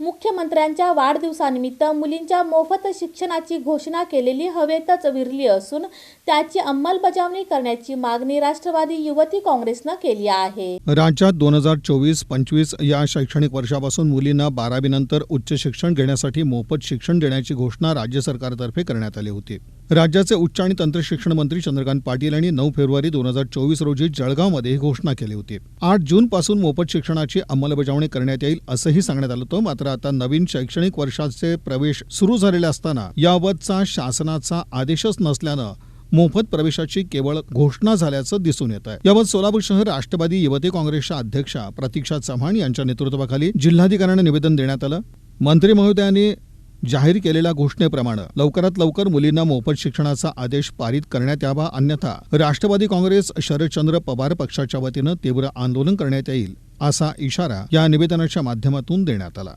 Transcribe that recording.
मुख्यमंत्र्यांच्या वाढदिवसानिमित्त मुलींच्या मोफत शिक्षणाची घोषणा केलेली हवेतच विरली असून त्याची अंमलबजावणी करण्याची मागणी राष्ट्रवादी युवती काँग्रेसनं केली आहे. राज्यात दोन हजार चोवीस पंचवीस या शैक्षणिक वर्षापासून मुलींना बारावीनंतर उच्च शिक्षण घेण्यासाठी मोफत शिक्षण देण्याची घोषणा राज्य सरकारतर्फे करण्यात आली होती. राज्याचे उच्च आणि तंत्रशिक्षण मंत्री चंद्रकांत पाटील यांनी नऊ फेब्रुवारी दोन हजार चोवीस रोजी जळगावमध्ये ही घोषणा केली होती. आठ जूनपासून मोफत शिक्षणाची अंमलबजावणी करण्यात येईल असंही सांगण्यात आलं होतं. मात्र आता नवीन शैक्षणिक वर्षाचे प्रवेश सुरू झालेले असताना याबाबतचा शासनाचा आदेशच नसल्यानं मोफत प्रवेशाची केवळ घोषणा झाल्याचं दिसून येत आहे याबाबत सोलापूर शहर राष्ट्रवादी युवती काँग्रेसच्या अध्यक्षा प्रतीक्षा चव्हाण यांच्या नेतृत्वाखाली जिल्हाधिकाऱ्यांना निवेदन देण्यात आलं. मंत्री महोदयांनी जाहीर केलेल्या घोषणेप्रमाणे लवकरात लवकर मुलींना मोफत शिक्षणाचा आदेश पारित करण्यात यावा अन्यथा राष्ट्रवादी काँग्रेस शरदचंद्र पवार पक्षाच्या वतीनं तीव्र आंदोलन करण्यात येईल असा इशारा या निवेदनाच्या माध्यमातून देण्यात आला.